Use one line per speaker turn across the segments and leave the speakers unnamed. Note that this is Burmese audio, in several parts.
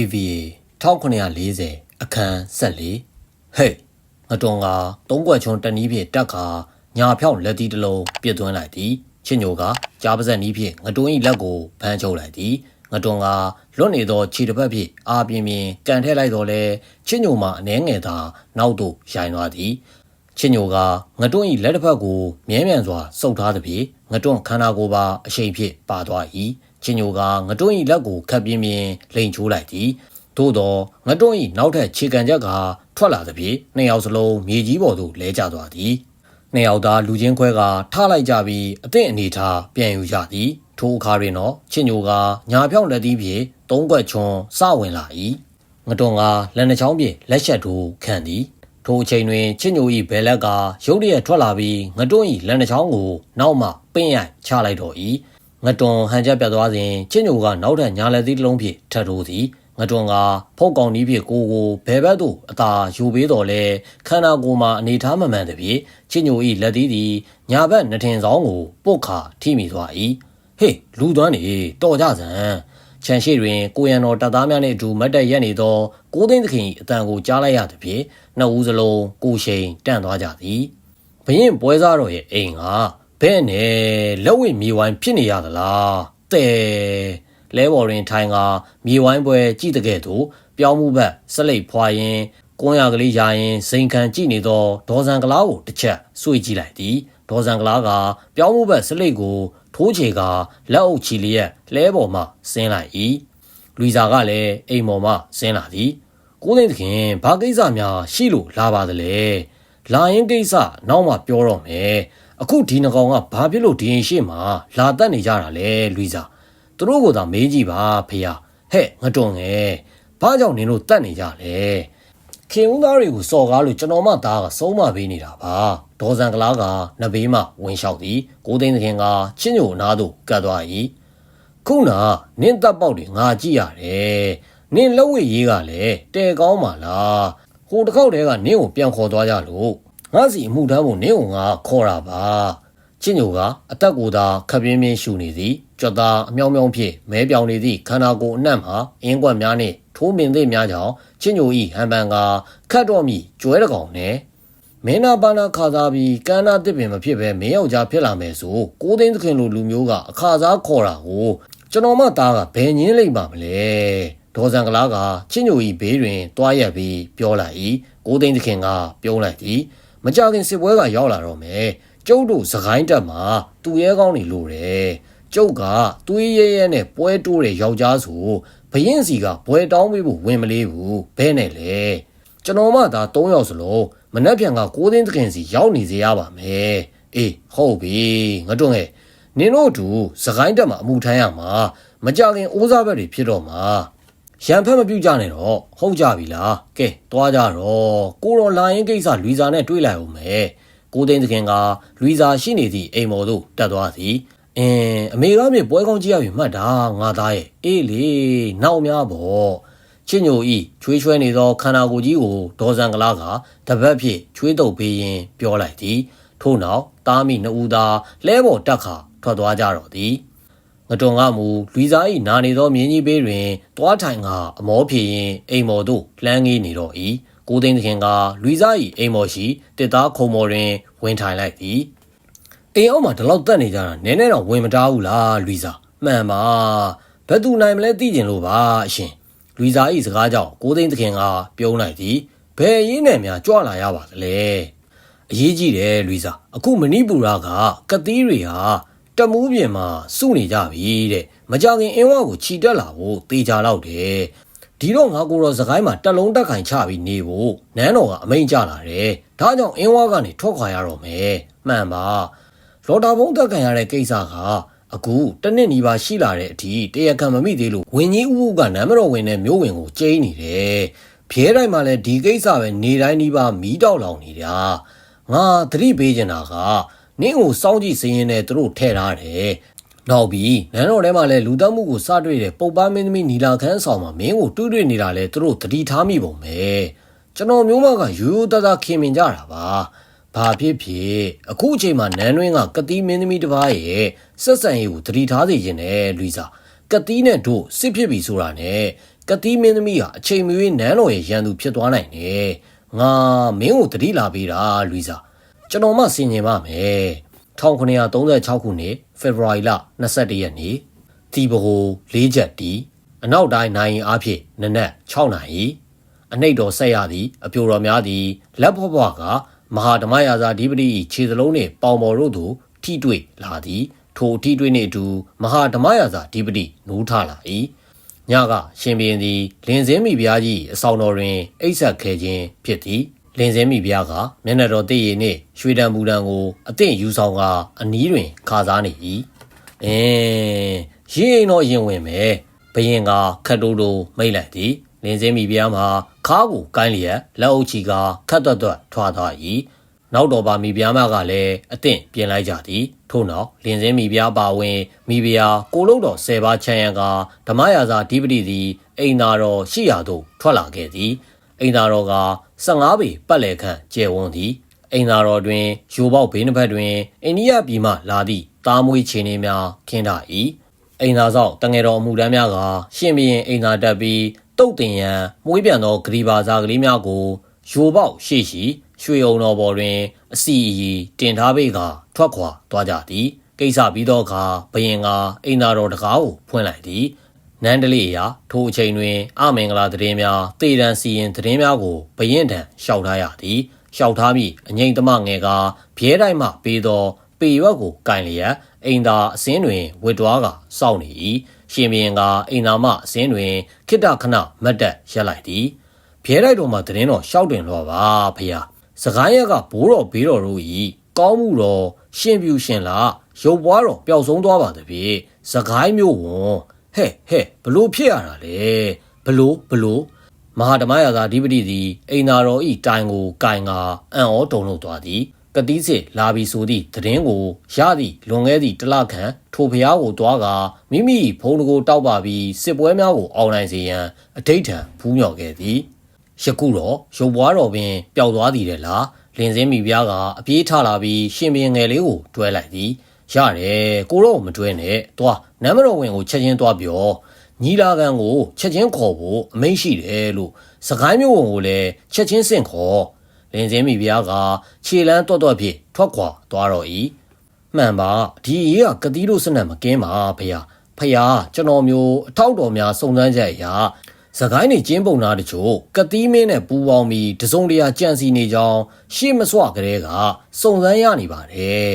AVA 1940အခန်း14ဟေးငတွန်ကသုံးကွက်ချွန်းတနီးဖြင့်တက်ခါညာဖြောင်းလက်တီးတစ်လုံးပြစ်သွင်းလိုက်သည်ချင်းညိုကကြားပါဇက်နီးဖြင့်ငတွန်၏လက်ကိုဖမ်းချုပ်လိုက်သည်ငတွန်ကလွတ်နေသောခြေတစ်ဖက်ဖြင့်အာပြင်းပြင်းကန်ထည့်လိုက်တော့လဲချင်းညိုမှအနှဲငယ်သာနောက်သို့ရိုင်သွားသည်ချင်းညိုကငတွန်း၏လက်တစ်ဖက်ကိုမြဲမြံစွာစုပ်ထားသည်ဖြင့်ငတွန်းခန္ဓာကိုယ်ပါအရှိန်ဖြင့်ပါသွား၏ ချင်းညိုကငတွန်း၏လက်ကိုခပ်ပြင်းပြင်းလိန်ချိုးလိုက်သည်သို့သောငတွန်း၏နောက်ထပ်ခြေကန်ချက်ကထွက်လာသည်ဖြင့်နှစ်ယောက်စလုံးမြေကြီးပေါ်သို့လဲကျသွားသည်နှစ်ယောက်သားလူချင်းခွဲကထားလိုက်ကြပြီးအသင့်အနေထားပြန်ယူကြသည်ထိုအခါတွင်တော့ချင်းညိုကညာဖြောင်းလက်သီးဖြင့်သုံးကွက်ချွန်စဝင်လာ၏ငတွန်းကလက်နှချောင်းဖြင့်လက်ချက်ထိုးခံသည်ထိုအချိန်တွင်ချစ်ညို၏ဘဲလက်ကရုတ်တရက်ထွက်လာပြီးငတွန်း၏လက်နှချောင်းကိုနောက်မှပင့်ရိုက်ချလိုက်တော့၏ ငတွန်းဟန်ချက်ပြတ်သွားစဉ်ချစ်ညိုကနောက်ထပ်ညာလက်သီးတစ်လုံးဖြင့်ထပ်ထိုးသည်ငတွန်းကဖုတ်ကောင်ကြီးဖြင့်ကိုကိုဘဲဘက်သို့အသာယူပေးတော်လဲခန္ဓာကိုယ်မှာအနေထားမမှန်သည်ဖြင့်ချစ်ညို၏လက်သီးသည်ညာဘက်နှထင်ဆောင်ကိုပုတ်ခါထိမိသွား၏ဟေးလူသွမ်းနေတော်ကြစမ်းခြံရှိတွင်ကိုရန်တော်တပ်သားများနှင့်အတူမတ်တက်ရက်နေသောကိုသိန်းသခင်၏အတန်ကိုကြားလိုက်ရသည်ဖြင့်နှစ်ဦးစလုံးကိုရှိန်တန့်သွားကြသည်ဘရင်ပွဲစားတော်ရဲ့အိမ်က ဘဲ့နဲ့လက်ဝိမြေဝိုင်းဖြစ်နေရသလားတဲလဲဘော်ရင်ထိုင်ကမြေဝိုင်းပွဲကြည့်တဲ့ကဲ့သို့ပြောင်းမှုဘက်ဆက်လိပ်ဖွာရင်ကွန်းရကလေးရာရင်စိန်ခံကြည့်နေသောဒေါ်စံကလားကိုတစ်ချက်ဆွေ့ကြည့်လိုက်သည်ဒေါ်စံကလားကပြောင်းမှုဘက်ဆက်လိပ်ကိုထိုးချေကလက်အုပ်ချီလျက်လဲပေါ်မှဆင်းလိုက်၏လူစာကလည်းအိမ်ပေါ်မှဆင်းလာသည်ကိုသိန်းသခင်ဘာကိစ္စများရှိလို့လာပါသလဲလာရင်ကိစ္စနောက်မှပြောတော့မယ် အခုဒီနှကောင်ကဘာဖြစ်လို့ဒီရင်ရှိမှလာတက်နေကြတာလဲလူစာသူတို့ကသာမေးကြည့်ပါဖေဟာဟဲ့ငတွန်ငယ်ဘာကြောင့်နင်တို့တက်နေကြလဲခင်ဦးသားတွေကိုစော်ကားလို့ကျွန်တော်မှသားကဆုံးမပေးနေတာပါဒေါ်စံကလားကနဘေးမှဝင်လျှောက်သည်ကိုသိန်းသခင်ကချင်းညိုနားသို့ကတ်သွား၏ခုနနင်းတပ်ပေါက်တွေငါကြည့်ရတယ်နင်းလက်ဝဲရေးကလည်းတဲကောင်းပါလားဟိုတစ်ခေါက်တည်းကနင်းကိုပြန်ခေါ်သွားကြလို့ ငါစီအမှုတန်းကိုနင်းကိုငါခေါ်တာပါချင်းညိုကအသက်ကိုယ်သာခပ်ပြင်းပြင်းရှူနေသည်ကြွက်သားအမြောင်မြောင်ဖြင့်မဲပြောင်နေသည့်ခန္ဓာကိုယ်အနှံ့မှာအင်းကွက်များနှင့်ထိုးမင်သည့်များကြောင့်ချင်းညို၏ဟန်ပန်ကခတ်တော့မိကျွဲတကောင်နဲ့မင်းနာပါနာခါစားပြီးကန်းနာတစ်ပင်မဖြစ်ပဲမင်းယောက်ျားဖြစ်လာမယ်ဆိုကိုသိန်းသခင်လိုလူမျိုးကအခါစားခေါ်တာကိုကျွန်တော်မှသားကဘယ်ငင်းလိမ့်ပါမလဲဒေါ်စံကလားကချင်းညို၏ဘေးတွင်တွားရက်ပြီးပြောလိုက်၏ကိုသိန်းသခင်ကပြုံးလိုက်သည် မကြခင်စစ်ပွဲကရောက်လာတော့မယ်ကျုပ်တို့စကိုင်းတက်မှာသူရဲကောင်းနေလို့တယ်ကျုပ်ကသွေးရဲရဲနဲ့ပွဲတိုးတဲ့ယောက်ျားဆိုဘရင်စီကဘွယ်တောင်းပေးဖို့ဝင်မလေးဘူးဘဲနဲ့လေကျွန်တော်မှသာ၃ယောက်စလုံးမနှက်ပြန်ကကိုးသိန်းသခင်စီရောက်နေစေရပါမယ်အေးဟုတ်ပြီငါတို့ငယ်နင်တို့တို့စကိုင်းတက်မှာအမှုထမ်းရမှာမကြခင်အိုးစားဘက်တွေဖြစ်တော့မှာ ရန်ဖက်မပြုတ်ကြနဲ့တော့ဟုတ်ကြပြီလားကဲသွားကြတော့ကိုတော်လာရင်ကိစ္စလူစာနဲ့တွေ့လိုက်အောင်မယ်ကိုသိန်းသခင်ကလူစာရှိနေသည့်အိမ်မော်သို့တက်သွားသည်အင်းအမေကမြေပွဲကောင်းကြည့်ရပြီမှတ်တာငါသားရဲ့အေးလေနောက်များပေါ့ချစ်ညိုဤချွေးချွဲနေသောခန္ဓာကိုယ်ကြီးကိုဒေါ်စံကလာကတပတ်ဖြင့်ချွေးတုပ်ပေးရင်ပြောလိုက်သည်ထို့နောက်တားမိနှစ်ဦးသာလဲပေါ်တက်ခါထွက်သွားကြတော့သည် ငတွန်ကမူလူစားဤနာနေသောမြင်းကြီးဘေးတွင်တွားထိုင်ကအမောဖြေရင်အိမ်မော်သို့လှမ်းငေးနေတော့၏ကိုသိန်းသခင်ကလူစားဤအိမ်မော်ရှိတစ်သားခုံမော်တွင်ဝင်ထိုင်လိုက်သည်အိမ်အောက်မှာဒီလောက်တက်နေကြတာနည်းနည်းတော့ဝင်မတားဘူးလားလူစားမှန်ပါဘယ်သူနိုင်မလဲသိကျင်လို့ပါအရှင်လူစားဤစကားကြောင့်ကိုသိန်းသခင်ကပြုံးလိုက်သည်ဘယ်ရင်းနဲ့များကြွလာရပါသလဲအရေးကြီးတယ်လူစားအခုမဏိပူရကကတိတွေဟာ တမူးပြင်မှာစုနေကြပြီတဲ့မကြခင်အင်းဝါကိုခြိတက်လာဖို့တေချာတော့တယ်ဒီတော့ငါကိုတော့စကိုင်းမှာတက်လုံးတက်ခိုင်ချပြီးနေဖို့နန်းတော်ကအမိန်ကြလာတယ်ဒါကြောင့်အင်းဝါကနေထွက်ခွာရတော့မယ်မှန်ပါလော်တာဘုံတက်ခိုင်ရတဲ့ကိစ္စကအခုတနစ်နီးပါရှိလာတဲ့အထိတရကံမမိသေးလို့ဝင်းကြီးဥဥကနမ်းမတော်ဝင်တဲ့မျိုးဝင်ကိုကျိန်းနေတယ်ဖျဲတိုင်းမှာလည်းဒီကိစ္စပဲနေတိုင်းနီးပါမီးတောက်လောင်နေတာငါသတိပေးချင်တာက နင့်ကိုစောင့်ကြည့်စရင်နဲ့သူတို့ထဲ့ထားတယ်။နောက်ပြီးနန်းတော်ထဲမှာလည်းလူသားမှုကိုစတွေ့တဲ့ပုပ်ပန်းမင်းသမီးနီလာခန်းဆောင်မှာမင်းကိုတွေးတွေ့နေတာလဲသူတို့တတိထားမိပုံပဲ။ကျွန်တော်မျိုးမကရိုးရိုးသားသားခင်မင်ကြတာပါ။ဘာဖြစ်ဖြစ်အခုအချိန်မှာနန်းတွင်းကကတိမင်းသမီးတစ်ပါးရဲ့ဆက်ဆံရေးကိုတတိထားစေခြင်းနဲ့လူစားကတိနဲ့တို့စစ်ဖြစ်ပြီဆိုတာနဲ့ကကတိမင်းသမီးဟာအချိန်မရွေးနန်းတော်ရဲ့ရန်သူဖြစ်သွားနိုင်တယ်ငါမင်းကိုတတိလာပေးတာလူစာ ကျွန်တော်မှဆင်ញင်ပါမယ်1936ခုနှစ်ဖေဖော်ဝါရီလ22ရက်နေ့တီဘဟို၄ချက်တီအနောက်တိုင်းနိုင်ရင်အားဖြင့်နနက်6နာရီအနှိတ်တော်ဆက်ရသည်အပြိုတော်များသည်လက်ဖွားဖွားကမဟာဓမ္မရာဇာဓိပတိ၏ခြေစလုံးနှင့်ပေါင်ပေါ်တို့သို့ထိတွေ့လာသည်ထိုထိတွေ့နှင့်အတူမဟာဓမ္မရာဇာဓိပတိနိုးထလာ၏ညကရှင်ဘီရင်သည်လင်စင်းမိဖုရားကြီးအဆောင်တော်တွင်အိပ်ဆက်ခဲခြင်းဖြစ်သည် လင်စင်းမိဖုရားကမျက်နှာတော်တည့်ရည်နှင့်ရွှေတံပူတံကိုအသင့်ယူဆောင်ကအနီးတွင်ခါစားနေ၏အင်းရင်အိမ်တော်ရင်ဝင်မယ်ဘယင်ကခတ်တိုးတိုးမိတ်လိုက်သည်လင်းစင်းမိဖုရားမှာခါးကိုကိုင်းလျက်လက်အုပ်ချီကခတ်တွတ်တွတ်ထွာသွား၏နောက်တော်ပါမိဖုရားမကလည်းအသင့်ပြင်လိုက်ကြသည်ထို့နောက်လင်းစင်းမိဖုရားပါဝင်မိဖုရားကိုလုံးတော်၁၀ပါးချမ်းရန်ကဓမ္မရာဇာဓိပတိသည်အိမ်သာတော်ရှိရာသို့ထွက်လာခဲ့သည်အိမ်သာတော်က 15ပေပတ်လည်ခန့်ကျယ်ဝန်းသည်အိမ်သာတော်တွင်ရိုပေါက်ဘေးနှစ်ဖက်တွင်အိန္ဒိယပြည်မှလာသည့်သားမွေးခြေနေများခင်းထား၏အိမ်သာဆောင်တငယ်တော်အမှုတန်းများကရှင်ဘရင်အိမ်သာတက်ပြီးတုတ်တင်ရန်မွေးပြန်သောဂရီဘာစာကလေးများကိုရိုပေါက်ရှိရှိရွှေအုံတော်ပေါ်တွင် အစီအီတင်ထားပေကထွက်ခွာသွားကြသည်ကိစ္စပြီးသောအခါဘယင်ကအိမ်သာတော်တကားကိုဖွင့်လိုက်သည် နန်းတလေးအရာထိုအချိန်တွင်အမင်္ဂလာသတင်းများတေတံစီရင်သတင်းများကိုဘရင်ထံလျှောက်ထားရသည်လျှောက်ထားပြီးအငိမ့်သမငယ်ကဘဲတိုင်းမှပေးသော ပေရွက်ကိုကင်လျက်အိမ်သာအစင်းတွင်ဝစ်တွားကစောင့်နေ၏ရှင်ဘရင်ကအိမ်သာမအစင်းတွင်ခိတခဏမတ်တက်ရက်လိုက်သည်ဘဲတိုက်တော်မှသတင်းတော်ရှောက်တင်တော့ပါဖျားစကိုင်းရက်ကဘိုးတော်ဘေးတော်တို့၏ကောင်းမှုတော်ရှင်ပြူရှင်လာရုပ်ပွားတော်ပျောက်ဆုံးသွားပါသဖြင့်စကိုင်းမျိုးဝန် ဟဲ့ဟဲ့ဘလို့ဖြစ်ရတာလဲဘလို့ဘလို့မဟာဓမ္မရာဇာဓိပတိသည်အိမ်သာတော်ဤတိုင်ကိုကင်ကအံ့ဩတုန်လှုပ်သွားသည်ကတိစစ်လာပြီဆိုသည့်သတင်းကိုရသည့်လွန်ခဲ့သည့်တလခန့်ထိုဖျားကိုတွားကမိမိဖုံးတကိုတောက်ပါပြီးစစ်ပွဲများကိုအောင်နိုင်စေရန်အဋိဋ္ဌံဖူးမြော်ခဲ့သည်ယခုတော့ရုပ်ပွားတော်ပင်ပျောက်သွားသည်တဲ့လားလင်းစင်းမိပြားကအပြေးထလာပြီးရှင်ပင်ငယ်လေးကိုတွဲလိုက်သည်ရတယ်ကိုတော့မတွဲနဲ့တွား နမ်းမတော်ဝင်ကိုချက်ချင်းတွားပြောညီလာခံကိုချက်ချင်းခေါ်ဖို့အမိန့်ရှိတယ်လို့စကိုင်းမျိုးဝင်ကိုလည်းချက်ချင်းစင့်ခေါ်လင်းစင်းမိဖုရားကခြေလန်းတွတ်တွတ်ဖြင့်ထွက်ခွာသွားတော့၏မှန်ပါဒီရေးကကတိလို့စနက်မကင်းပါဖုရားဖုရားကျွန်တော်မျိုးအထောက်တော်များစုံစမ်းချက်အရာစကိုင်းနေကျင်းပုံနာတချို့ကတိမင်းနဲ့ပူပေါင်းပြီးတစုံတရာကြံစီနေကြောင်းရှေ့မစွကလေးကစုံစမ်းရနေပါတယ်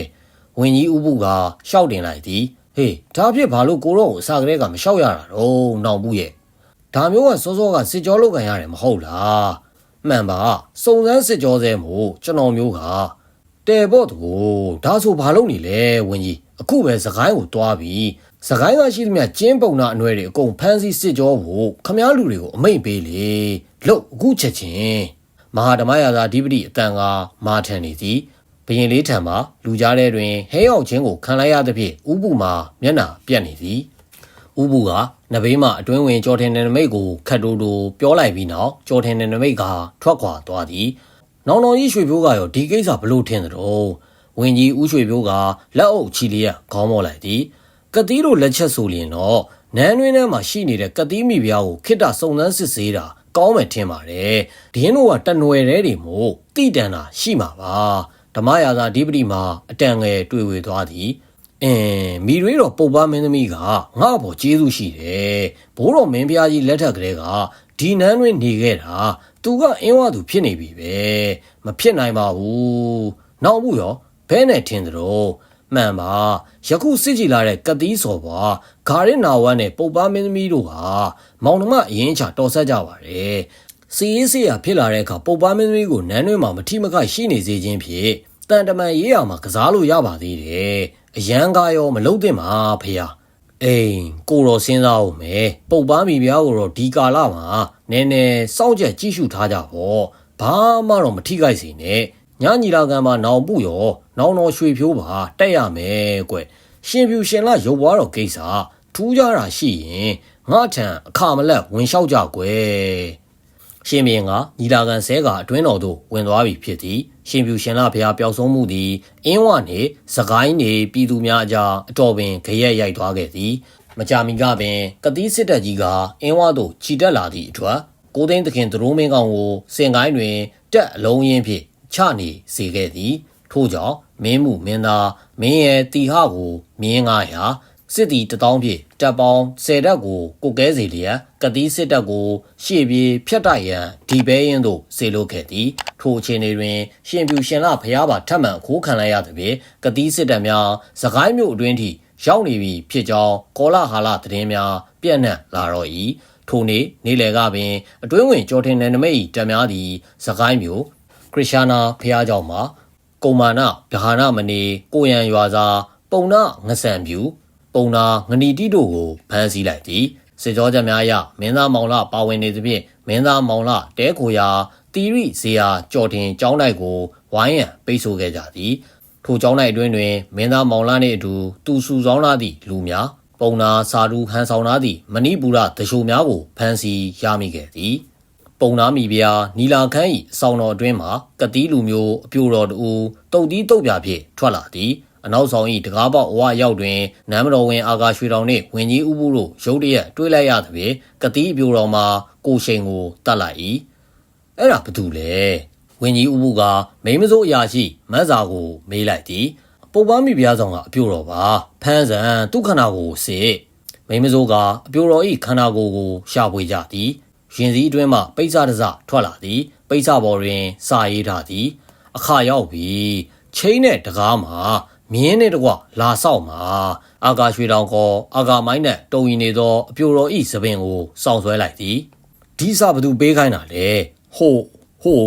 ဝင်းကြီးဥပုကရှောက်တင်လိုက်သည် ဟေးဒါဖြစ်ဘာလို့ကိုတော့ကိုအစာကလေးကမလျှောက်ရတာတော့နောင်ဘူးရဲ့ဒါမျိုးကစောစောကစစ်ကြောလုပ်ကန်ရတယ်မဟုတ်လားမှန်ပါစုံစမ်းစစ်ကြောစဲမို့ကျွန်တော်မျိုးကတဲပေါ့တကိုဒါဆိုဘာလုပ်နေလဲဝင်းကြီးအခုပဲစကိုင်းကိုတွားပြီးစကိုင်းကရှိသမျှကျင်းပုံနာအနွယ်တွေအကုန်ဖမ်းဆီးစစ်ကြောဖို့ခမားလူတွေကိုအမိန့်ပေးလေလို့အခုချက်ချင်းမဟာဓမ္မရာဇာဓိပတိအတန်ကမာထန်နေသည် ဘရင်လေးထံမှလူကြားထဲတွင်ဟဲရောက်ခြင်းကိုခံလိုက်ရသဖြင့်ဥပုမှာမျက်နှာပြက်နေသည်ဥပုကနဘေးမှအတွင်းဝင်ကြော်ထင်တဲ့နမိတ်ကိုခတ်တိုးတိုးပြောလိုက်ပြီးနောက်ကြော်ထင်တဲ့နမိတ်ကထွက်ခွာသွားသည်နောင်တော်ကြီးရွှေပြိုးကရောဒီကိစ္စဘလို့ထင်သတော်ဝင်းကြီးဦးရွှေပြိုးကလက်အုပ်ချီလျက်ခေါင်းမော့လိုက်သည်ကတိတို့လက်ချက်ဆိုရင်တော့နန်းတွင်းထဲမှာရှိနေတဲ့ကတိမိဖုရားကိုခိတ္တစုံစမ်းစစ်ဆေးတာကောင်းမယ်ထင်ပါတယ်ဒင်းတို့ကတနွယ်တဲတွေမို့တိတန်တာရှိမှာပါ ဓမ္မရာဇာဓိပတိမှာအတန်ငယ်တွေ့ဝေသွားသည်အင်းမိရွေးတော်ပုပ်ပါမင်းသမီးကငါ့အဖို့ကျေးဇူးရှိတယ်ဘိုးတော်မင်းဖျားကြီးလက်ထက်ကလေးကဒီနန်းတွင်နေခဲ့တာသူကအင်းဝသူဖြစ်နေပြီပဲမဖြစ်နိုင်ပါဘူးနောက်ဘူးရောဘဲနဲ့ထင်သလိုမှန်ပါယခုစစ်ကြည်လာတဲ့ကတိစော်ပါဂါရစ်နာဝတ်နဲ့ပုပ်ပါမင်းသမီးတို့ဟာမောင်နှမအရင်ချတော်ဆက်ကြပါတယ် စီရေးစီရဖြစ်လာတဲ့အခါပုပ်ပါမင်းသမီးကိုနန်းတွင်မှာမထိမခိုက်ရှိနေစေခြင်းဖြင့်တန်တမန်ရေးရမှာကစားလို့ရပါသေးတယ်အရန်ကားရောမလုံးသင့်ပါဖေဟာအိမ်ကိုတော်စဉ်းစားအောင်မယ်ပုပ်ပန်းမိပြားကိုတော့ဒီကာလမှာနည်းနည်းစောင့်ကြကြည့်ရှုထားကြပေါ့ဘာမှတော့မထိခိုက်စေနဲ့ညညီလာခံမှာနောင်ပုရောနောင်တော်ရွှေဖြိုးပါတက်ရမယ်ကွရှင်ဖြူရှင်လာရုပ်ပွားတော်ကိစ္စထူးကြတာရှိရင်ငါထံအခါမလက်ဝင်လျှောက်ကြကွယ် ရှင်မင်းကညီလာခံဆဲကအတွင်းတော်သို့ဝင်သွားပြီဖြစ်သည်ရှင်ပြူရှင်လာဖျားပျောက်ဆုံးမှုသည်အင်းဝနှင့်စကိုင်းနေပြည်သူများအကြားအတော်ပင်ခရက်ရိုက်သွားခဲ့သည်မကြာမီကပင်ကတိစစ်တပ်ကြီးကအင်းဝသို့ခြိတက်လာသည့်အတွက်ကိုသိန်းသခင်သရိုးမင်းကောင်ကိုစင်ကိုင်းတွင်တက်အလုံးရင်းဖြင့်ချနေစေခဲ့သည်ထို့ကြောင့်မင်းမှုမင်းသားမင်းရဲ့တီဟကိုမြင်း900 စစ်တီတထောင်ဖြင့်တပ်ပေါင်း10တပ်ကိုကိုကဲစီလျက်ကတိစစ်တပ်ကို ရှေ့ပြေးဖျက်တိုက်ရန်ဒီပဲရင်သို့စေလိုခဲ့သည်ထိုအခြေအနေတွင် ရှင်ပြူရှင်လဖျားပါထပ်မံခိုးခံလိုက်ရသဖြင့်ကတိစစ်တပ်များစကိုင်းမြို့အတွင်းထိရောက်နေပြီဖြစ်ကြောင်းကောလာဟာလသတင်းများပြန့်နှံ့လာတော့၏ထိုနေ့နေ့လယ်ကပင် အတွင်းဝင်ကြောထင်းနယ်နမိတ်၏တပ်များသည်စကိုင်းမြို့ခရစ်ယာနာဖျားကြောင့်မှာကုံမာနဗျာနာမနေကိုရန်ရွာစာပုံနာငဆန်ပြူ ပုံနာငနီတိတို့ကိုဖမ်းဆီးလိုက်သည်စစ်ကြောချက်များအရမင်းသားမောင်လပါဝင်နေသဖြင့်မင်းသားမောင်လတဲခိုရာတီရိဇေယာကြော်တင်ကျောင်းတိုက်ကိုဝိုင်းရန်ပိတ်ဆို့ခဲ့ကြသည်ထိုကျောင်းတိုက်အတွင်းတွင်မင်းသားမောင်လနှင့်အတူသူစုဆောင်းလာသည့်လူများပုံနာစာရူဟန်ဆောင်လာသည့်မဏိပူရတရှိုများကိုဖမ်းဆီးရမိခဲ့သည်ပုံနာမီပြာနီလာခန်း၏အဆောင်တော်အတွင်းမှာကတိလူမျိုးအပြိုတော်တူတုတ်တီးတုတ်ပြဖြင့်ထွက်လာသည် အနောက်ဆောင်၏တကားပေါက်အဝရောက်တွင်နမ်းမတော်ဝင်အာကာရွှေတောင်နှင့်ဝင်းကြီးဥပုတို့ရုတ်တရက်တွေးလိုက်ရသဖြင့်ကတိအပြိုတော်မှာကိုရှိန်ကိုတတ်လိုက်၏အဲ့ဒါဘာတူလဲဝင်းကြီးဥပုကမိမစိုးအရာရှိမတ်စာကို မေးလိုက်သည်ပုပ်ပန်းမိဖုရားဆောင်ကအပြိုတော်ပါဖန်းစံဒုက္ခနာကိုစစ်မိမစိုးကအပြိုတော်၏ခန္ဓာကိုယ်ကိုရှာဖွေကြသည်ရင်စည်းအတွင်းမှပိတ်စတစထွက်လာသည်ပိတ်စပေါ်တွင်စာရေးထားသည် အခါရောက်ပြီချင်းနဲ့တကားမှာ မြင်းနဲ့တကွလာဆောက်မှာအာကာရွှေတောင်ကောအာကာမိုင်းနဲ့တုံရင်နေသောအပြိုတော်ဤသပင်ကိုစောင့်ဆွဲလိုက်သည်ဒီစာဘသူပေးခိုင်းတာလဲဟိုဟို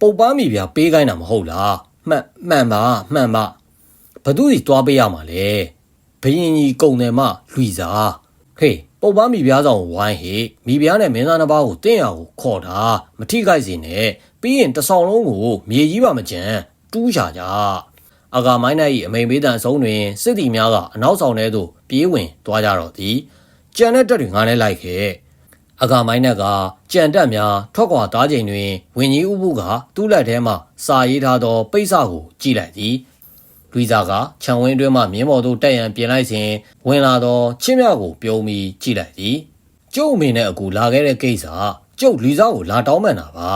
ပုပ်ပန်းမိဗျာပေးခိုင်းတာမဟုတ်လားမှန်မှန်ပါမှန်ပါဘသူစီတွားပေးရမှာလဲဘရင်ကြီးကုံတယ်မလွီစာဟေးပုပ်ပန်းမိဗျာဆောင်ဝိုင်းဟေမိဗျာနဲ့မင်းသားနှစ်ပါးကိုတင့်ရကိုခေါ်တာမထိခိုက်စေနဲ့ပြီးရင်တဆောင်လုံးကိုမြေကြီးပါမကြံတူးရှာကြ အာဂါမိုင်းနိုင်၏အမိန်ပေးတန်ဆုံးတွင်စစ်တီများကအနောက်ဆောင်ထဲသို့ပြေးဝင်သွားကြတော့သည်ကြံတဲ့တက်တွေငားလဲလိုက်ခဲ့အာဂါမိုင်းနက်ကကြံတက်များထွက်ခွာသားချိန်တွင်ဝင်းကြီးဥပုကသူ့လက်ထဲမှစာရေးထားသောပိတ်စကိုကြည့်လိုက်သည်လူစားကခြံဝင်းတွင်းမှမြင်းပေါ်သို့တက်ရန်ပြင်လိုက်စဉ်ဝင်လာသောချင်းမြကိုပြုံးပြီးကြည့်လိုက်သည်ကျုပ်အမေနဲ့အကူလာခဲ့တဲ့ကိစ္စကျုပ်လူစားကိုလာတောင်းပန်တာပါ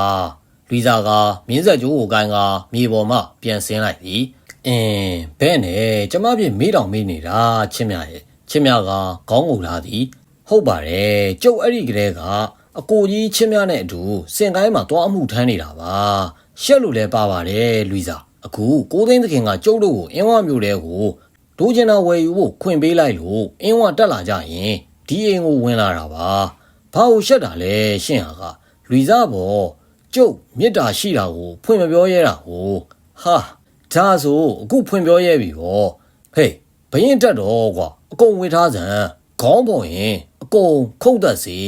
လူစားကမြင်းဆက်ကျိုးကိုကိုင်းကမြေပေါ်မှပြန်ဆင်းလိုက်သည် အင်းဘဲနဲ့ကျမပြမေးတောင်မေးနေတာချင်းမြရဲ့ချင်းမြကခေါင်းငူလာသည်ဟုတ်ပါတယ်ကျုပ်အဲ့ဒီကလေးကအကိုကြီးချင်းမြနဲ့အတူစင်ကိုင်းမှာတွားအမှုထမ်းနေတာပါရှက်လို့လဲပါပါတယ်လူစားအခုကိုသိန်းသခင်ကကျုပ်တို့ကိုအင်းဝမျိုးတဲကိုဒိုးကျင်နာဝယ်ယူဖို့ခွင့်ပေးလိုက်လို့အင်းဝတက်လာကြရင်ဒီအိမ်ကိုဝင်လာတာပါဘာလို့ရှက်တာလဲရှင့်ဟာကလူစားပေါ်ကျုပ်မေတ္တာရှိတာကိုဖွင့်မပြောရဲတာကိုဟာ ဒါဆိုအခုဖွင့်ပြောရဲပြီဟောဟေးဘရင်တက်တော့ကွာအကုန်ဝေထားစံခေါင်းပေါ်ရင်အကုန်ခုတ်သက်စီ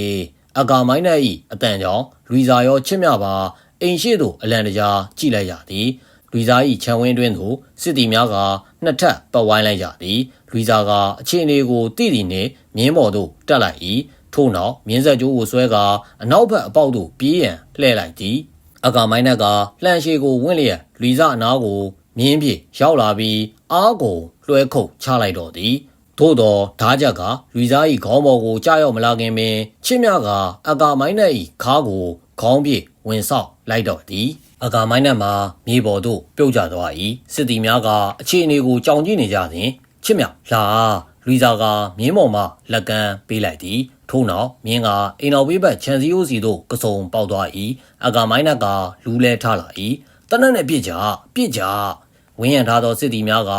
အကာမိုင်းနဲ့ဤအတန်ကြောင့်လူစားရောချစ်မြပါအိမ်ရှိသို့အလံတကြားကြည့်လိုက်ရသည်လူစား၏ခြံဝင်းတွင်သို့စစ်တီများကနှစ်ထပ်ပတ်ဝိုင်းလိုက်ကြသည်လူစားကအခြေအနေကိုသိသည်နှင့်မြင်းပေါ်သို့တက်လိုက်၏ထို့နောက်မြင်းဆက်ကြိုးကိုဆွဲကအနောက်ဘက်အပေါက်သို့ပြေးရန်လှည့်လိုက်သည်အကာမိုင်းနက်ကလှန်ရှည်ကိုဝင့်လျက်လူစားအနားကို မြင်းဖြင့်ရောက်လာပြီးအားကိုလွှဲခုတ်ချလိုက်တော့သည်သို့တော့ဓားချက်ကလူစား၏ခေါင်းပေါ်ကိုကြားရောက်မလာခင်ပင်ချစ်မြကအကာမိုင်းနက်၏ခါးကိုခေါင်းဖြင့်ဝင်ဆောက်လိုက်တော့သည်အကာမိုင်းနက်မှာမြေပေါ်သို့ပြုတ်ကျသွား၏စစ်သည်များကအခြေအနေကိုကြောင်ကြည့်နေကြစဉ်ချစ်မြလာလူစားကမြင်းပေါ်မှလက်ကမ်းပေးလိုက်သည်ထို့နောက်မြင်းကအိမ်တော်ဘေးဘက်ခြံစည်းရိုးစီသို့ကစုံပေါက်သွား၏အကာမိုင်းနက်ကလူးလဲထားလာ၏တနက်နဲ့ပြစ်ကြပြစ်ကြ ဝင်းရံထားသောစစ်သည်များက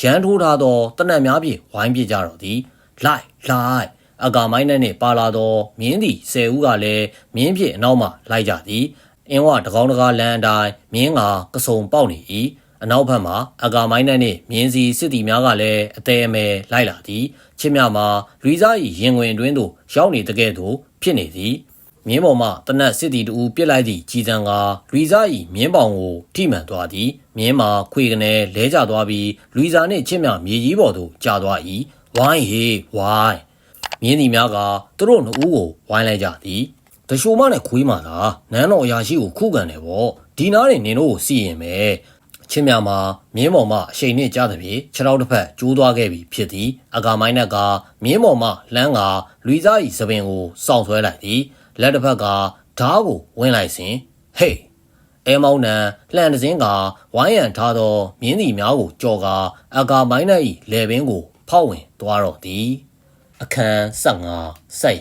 ရန်ထိုးထားသောတနက်များဖြင့်ဝိုင်းပြစ်ကြတော့သည်လိုက်လိုက်အကာမိုင်းနဲ့နှင့်ပါလာသောမြင်းသည်ဆယ်ဦးကလည်းမြင်းဖြင့်အနောက်မှလိုက်ကြသည်အင်းဝတကောင်းတကားလမ်းအတိုင်းမြင်းကကစုံပေါက်နေ၏အနောက်ဘက်မှာအကာမိုင်းနဲ့နှင့်မြင်းစီစစ်သည်များကလည်းအသေးအမဲလိုက်လာသည်ချစ်မြမှာရီစား၏ရင်ဝင်တွင်သို့ရောက်နေတကဲ့သို့ဖြစ်နေသည် မြင်းပေါ်မှတနက်စစ်တီတူပြစ်လိုက်သည့်ကြီးစံကလူစား၏မြင်းပေါင်ကိုထိမှန်သွားသည်မြင်းမှာခွေကနေလဲကျသွားပြီးလူစားနှင့်ချစ်မြမြေကြီးပေါ်သို့ကျသွား၏ဝိုင်းဟေးဝိုင်းမြင်းဒီများကသူတို့နှစ်ဦးကိုဝိုင်းလိုက်ကြသည်တရှိုမနဲ့ခွေးမှသာနန်းတော်အရာရှိကိုခုခံတယ်ဗောဒီနားနေနင်တို့ကိုစီရင်မယ်ချင်းမြမှာမြင်းပေါ်မှအရှိန်နှင့်ကြားသဖြင့်ခြေထောက်တစ်ဖက်ကျိုးသွားခဲ့ပြီဖြစ်သည်အကာမိုင်းနက်ကမြင်းပေါ်မှလမ်းကလူစား၏သပင်ကိုစောင့်ဆွဲလိုက်သည် လက်တစ်ဖက်ကဓားကိုဝင်လိုက်စဉ်ဟေးအဲမောင်းနံလှန်တစင်းကဝိုင်းရန်ထားသောမြင်းစီများကိုကြော်ကာအကာမိုင်းနက်၏လေပင်ကို ဖောက်ဝင်သွားတော့သည်အခန်း15ဆက်ရ